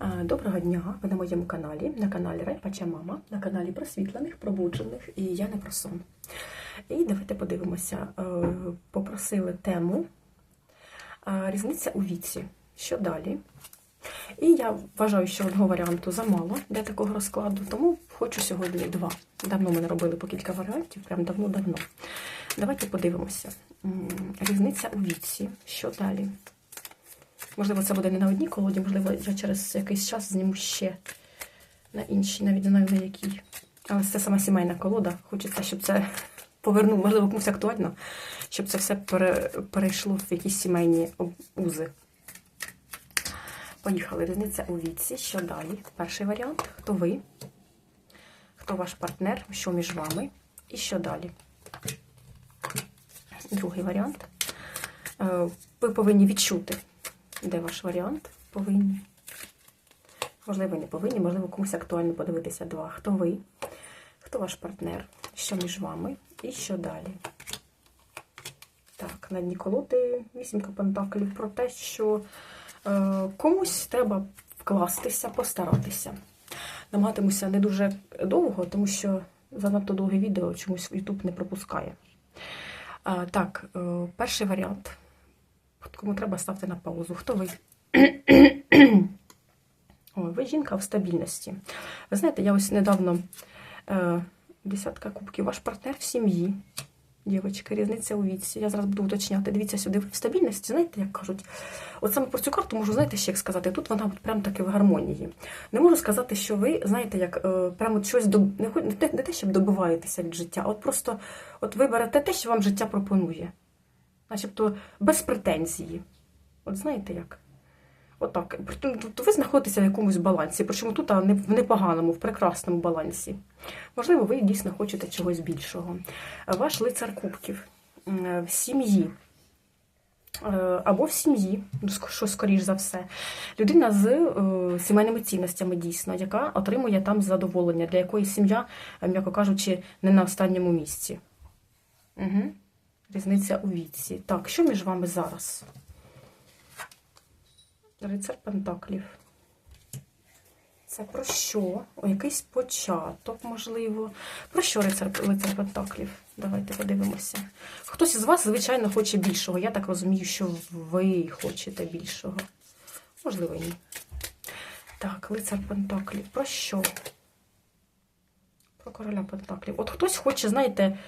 Доброго дня! Ви на моєму каналі, на каналі Райпача Мама, на каналі просвітлених, пробуджених, і я не про сон. І давайте подивимося. Е, Попросили тему різниця у віці. Що далі? І я вважаю, що одного варіанту замало для такого розкладу, тому хочу сьогодні два. Давно ми не робили по кілька варіантів, прям давно-давно. Давайте подивимося. Різниця у віці. Що далі? Можливо, це буде не на одній колоді, можливо, я через якийсь час зніму ще на іншій, навіть не знаю на якій. Але це сама сімейна колода. Хочеться, щоб це повернув, можливо, комусь актуально, щоб це все перейшло в якісь сімейні узи. Поїхали. Різниця у віці. Що далі? Перший варіант. Хто ви? Хто ваш партнер? Що між вами? І що далі? Другий варіант. Е, Ви повинні відчути, де ваш варіант? Повинні. Можливо, не повинні, можливо, комусь актуально подивитися два. Хто ви? Хто ваш партнер? Що між вами? І що далі? Так, на дні колоди вісімка пентаклів про те, що е, комусь треба вкластися, постаратися. Намагатимуся не дуже довго, тому що занадто довге відео чомусь YouTube не пропускає. А, так, е, перший варіант. Кому треба ставте на паузу. Хто ви? Ой, ви жінка в стабільності. Ви знаєте, я ось недавно е, десятка кубків, ваш партнер в сім'ї. Дівчатка, різниця у віці. Я зараз буду уточняти. Дивіться сюди, ви в стабільності, знаєте, як кажуть. От саме про цю карту можу, знаєте, ще як сказати. Тут вона от прям таки в гармонії. Не можу сказати, що ви, знаєте, як е, прямо щось доб... не, не, не те, щоб добиваєтеся від життя, а от просто от ви берете те, що вам життя пропонує. Начебто без претензії. От знаєте як? Отак. Тобто ви знаходитеся в якомусь балансі, причому тут а, не в непоганому, в прекрасному балансі. Можливо, ви дійсно хочете чогось більшого. Ваш лицар кубків в сім'ї. Е, Або в сім'ї, ну, що скоріш за все, людина з е, сімейними цінностями дійсно, яка отримує там задоволення, для якої сім'я, м'яко кажучи, не на останньому місці. Угу. Різниця у віці. Так, що між вами зараз? Рицар Пентаклів. Це про що? О, якийсь початок, можливо. Про що рицар, лицар Пентаклів? Давайте подивимося. Хтось із вас, звичайно, хоче більшого. Я так розумію, що ви хочете більшого. Можливо, ні. Так, лицар Пентаклів. Про що? Про короля Пентаклів. От хтось хоче, знаєте,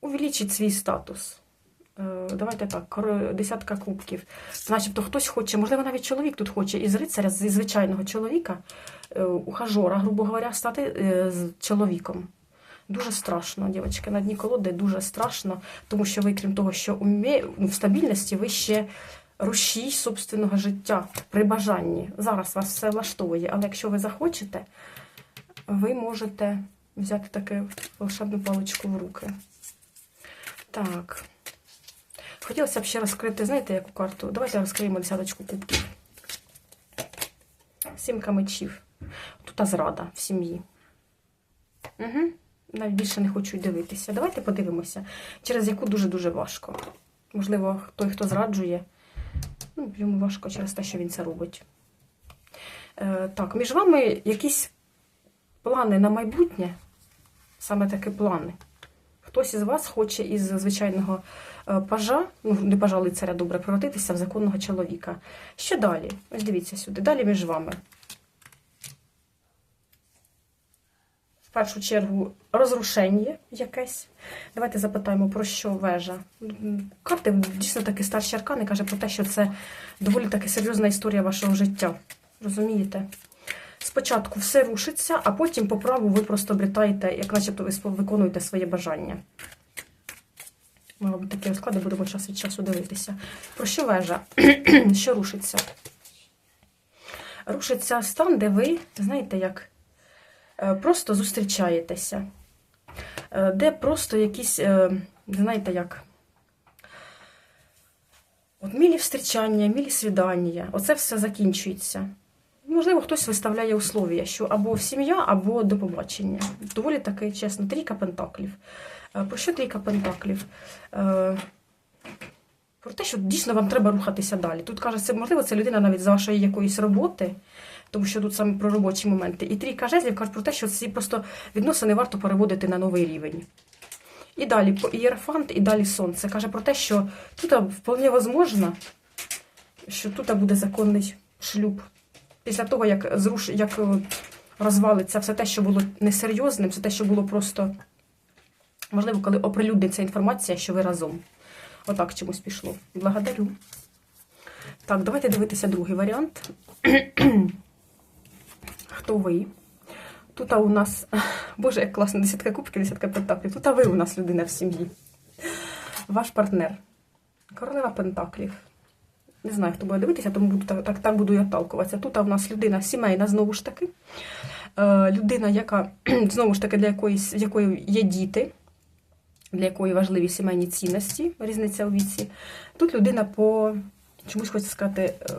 увеличити свій статус. Е, Давайте так, десятка кубків. Начебто хтось хоче, можливо, навіть чоловік тут хоче із рицаря, зі звичайного чоловіка, е, ухажора, грубо говоря, стати е, чоловіком. Дуже страшно, дівчатки, на дні колоди дуже страшно, тому що ви, крім того, що ну, в стабільності, ви ще рушій собственного життя при бажанні. Зараз вас все влаштовує, але якщо ви захочете, ви можете взяти таку волшебну паличку в руки. Так. Хотілося б ще розкрити, знаєте, яку карту? Давайте розкриємо десяточку кубків. Сімка мечів. Тут зрада в сім'ї. Угу. Навіть більше не хочу й дивитися. Давайте подивимося, через яку дуже-дуже важко. Можливо, той, хто зраджує, ну, йому важко через те, що він це робить. Е, так, між вами якісь плани на майбутнє, саме такі плани. Хтось із вас хоче із звичайного е, пажа, ну не пажа лицаря добре, превратитися в законного чоловіка. Що далі? Ось дивіться сюди. Далі між вами. В першу чергу розрушення якесь. Давайте запитаємо, про що вежа. Карти дійсно таки старші аркани каже про те, що це доволі таки серйозна історія вашого життя. Розумієте? Спочатку все рушиться, а потім по праву ви просто обрітаєте, як начебто ви виконуєте своє бажання. Мабуть, такі розклади будемо час від часу дивитися. Про що вежа? що рушиться? Рушиться стан, де ви, знаєте, як е, просто зустрічаєтеся, Е, де просто якісь, е, знаєте, як. От мілі встрічання, мілі свідання, оце все закінчується. Можливо, хтось виставляє условия, що або сім'я, або до побачення. Доволі таки чесно. Трійка пентаклів. Е, Про що трійка пентаклів? Е, Про те, що дійсно вам треба рухатися далі. Тут каже, це можливо, це людина навіть з вашої якоїсь роботи, тому що тут саме про робочі моменти. І трійка жезлів каже про те, що ці просто відносини варто переводити на новий рівень. І далі по і далі сонце. Каже про те, що тут вполне возможно, що тут буде законний шлюб. Після того, як зруш... як е, розвалиться все те, що було несерйозним, все те, що було просто, можливо, коли оприлюдниться інформація, що ви разом. Отак чомусь пішло. Благодарю. Так, давайте дивитися другий варіант. Хто ви? Тут у нас, боже, як класно, десятка кубків, десятка пентаклів. Тут ви у нас людина в сім'ї. Ваш партнер. Королева Пентаклів. Не знаю, хто буде дивитися, тому буду так, так буду я отталкуватися. Тут у нас людина сімейна, знову ж таки. Е, людина, яка, знову ж таки, для якоїсь, якої є діти, для якої важливі сімейні цінності, різниця у віці. Тут людина по чомусь хочеться сказати. Е,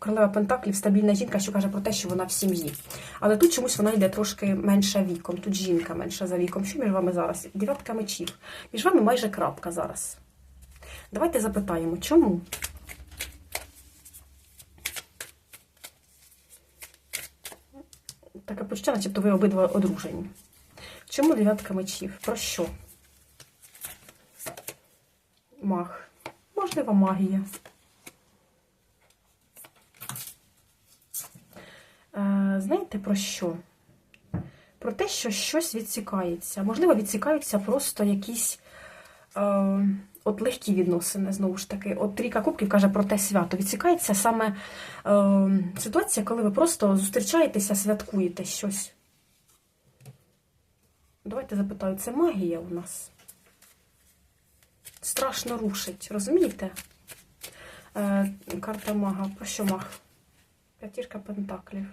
Королева Пентаклів стабільна жінка, що каже про те, що вона в сім'ї. Але тут чомусь вона йде трошки менша віком. Тут жінка менша за віком. Що між вами зараз? Дев'ятка мечів. Між вами майже крапка зараз. Давайте запитаємо, чому? Таке почуття, начебто ви обидва одружені. Чому дев'ятка мечів? Про що? Маг. Можливо, магія. Е, знаєте про що? Про те, що щось відсікається. Можливо, відсікаються просто якісь е, от легкі відносини, знову ж таки. От Трійка Кубків каже про те свято. Відсікається саме е, ситуація, коли ви просто зустрічаєтеся, святкуєте щось. Давайте запитаю, це магія у нас? Страшно рушить, розумієте? Е, Карта мага. Про що маг? П'ятірка пентаклів.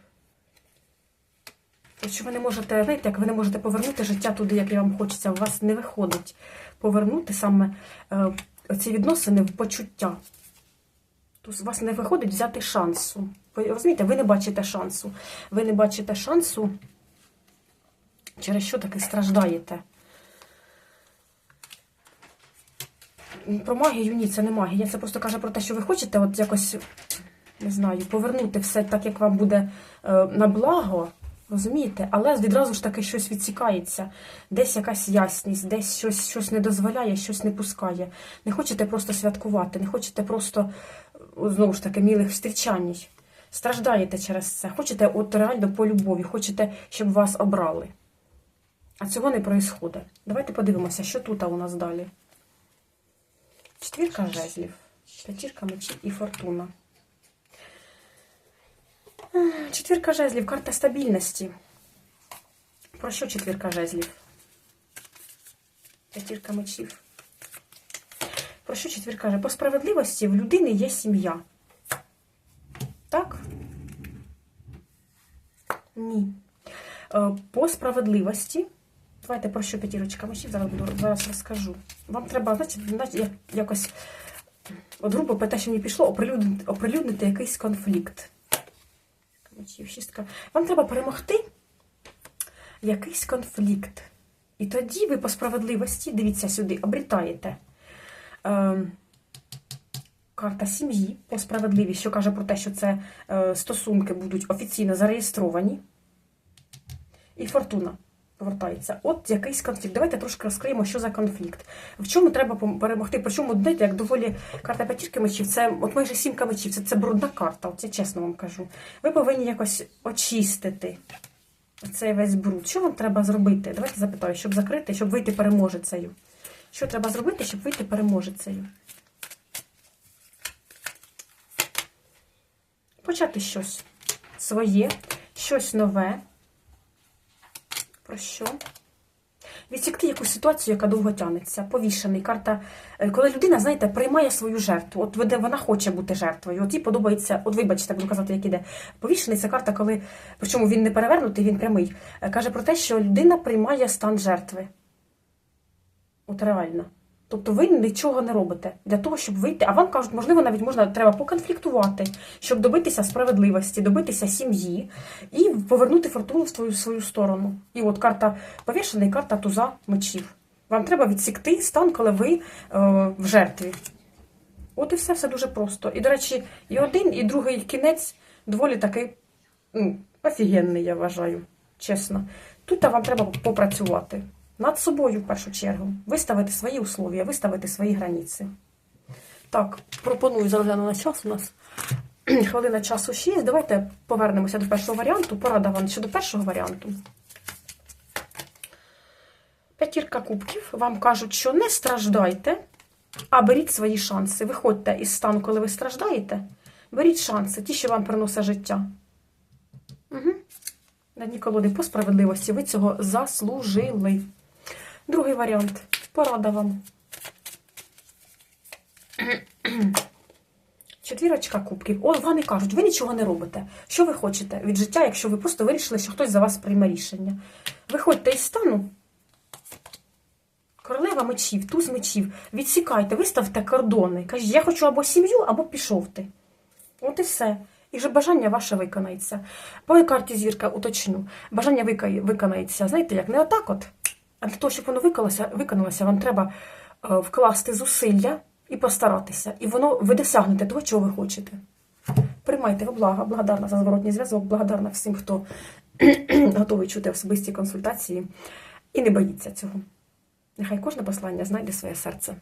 Якщо ви не можете, знаєте, як ви не можете повернути життя туди, як вам хочеться, у вас не виходить повернути саме е, ці відносини в почуття. Тобто у вас не виходить взяти шансу. Ви розумієте, ви не бачите шансу. Ви не бачите шансу, через що таки страждаєте. Про магію ні, це не магія. Це просто каже про те, що ви хочете от якось, не знаю, повернути все так, як вам буде е, на благо. Розумієте? Але відразу ж таки щось відсікається, десь якась ясність, десь щось щось не дозволяє, щось не пускає. Не хочете просто святкувати, не хочете просто, знову ж таки, мілих зустрічань. Страждаєте через це. Хочете от реально по любові, хочете, щоб вас обрали. А цього не проїсходить. Давайте подивимося, що тут у нас далі. Четвірка жезлів, п'ятірка мечів і фортуна. Четвірка жезлів, карта стабільності. Про що четвірка жезлів? П'ятірка мечів. Про що четвірка жезлів? По справедливості в людини є сім'я. Так? Ні. Е, по справедливості. Давайте про що п'ятірочка мечів, зараз зараз розкажу. Вам треба, знаєте, якось, от грубо те, що мені пішло, оприлюднити, оприлюднити якийсь конфлікт мечів. Вам треба перемогти якийсь конфлікт. І тоді ви по справедливості, дивіться сюди, обрітаєте е, карта сім'ї по справедливості, що каже про те, що це е, стосунки будуть офіційно зареєстровані. І фортуна повертається. От якийсь конфлікт. Давайте трошки розкриємо, що за конфлікт. В чому треба перемогти? Причому, знаєте, як доволі карта п'ятірки мечів, це от майже сімка мечів, це, це брудна карта, я чесно вам кажу. Ви повинні якось очистити цей весь бруд. Що вам треба зробити? Давайте запитаю, щоб закрити, щоб вийти переможецею. Що треба зробити, щоб вийти переможецею? Почати щось своє, щось нове. Про що? Відсікти якусь ситуацію, яка довго тянеться. Повішений. Карта, е, коли людина, знаєте, приймає свою жертву. От вона хоче бути жертвою. От їй подобається, от вибачте, буду казати, як іде. Повішений це карта, коли, причому він не перевернутий, він прямий. Е, каже про те, що людина приймає стан жертви. От реально. Тобто ви нічого не робите для того, щоб вийти. А вам кажуть, можливо, навіть можна треба поконфліктувати, щоб добитися справедливості, добитися сім'ї і повернути фортуну в свою свою сторону. І от карта повішена і карта туза мечів. Вам треба відсікти стан, коли ви е, в жертві. От і все, все дуже просто. І, до речі, і один, і другий кінець доволі такий офігенний, я вважаю, чесно. Тут вам треба попрацювати над собою в першу чергу, виставити свої условия, виставити свої границі. Так, пропоную загляну на час у нас. Хвилина часу 6. Давайте повернемося до першого варіанту. Порада вам щодо першого варіанту. П'ятірка кубків. Вам кажуть, що не страждайте, а беріть свої шанси. Виходьте із стану, коли ви страждаєте. Беріть шанси, ті, що вам приносить життя. Угу. На колоди по справедливості ви цього заслужили. Другий варіант. Порада вам. Четвірочка кубків. О, вони кажуть, ви нічого не робите. Що ви хочете від життя, якщо ви просто вирішили, що хтось за вас прийме рішення? Виходьте із стану. Королева мечів, туз мечів. Відсікайте, виставте кордони. Кажіть, я хочу або сім'ю, або пішов ти. От і все. І вже бажання ваше виконається. По карті зірка уточню. Бажання виконається, знаєте, як не отак от. А для того, щоб воно виконалося, виконалося вам треба е, вкласти зусилля і постаратися. І воно ви досягнете того, чого ви хочете. Приймайте во благо, благодарна за зворотній зв'язок, благодарна всім, хто готовий чути особисті консультації і не боїться цього. Нехай кожне послання знайде своє серце.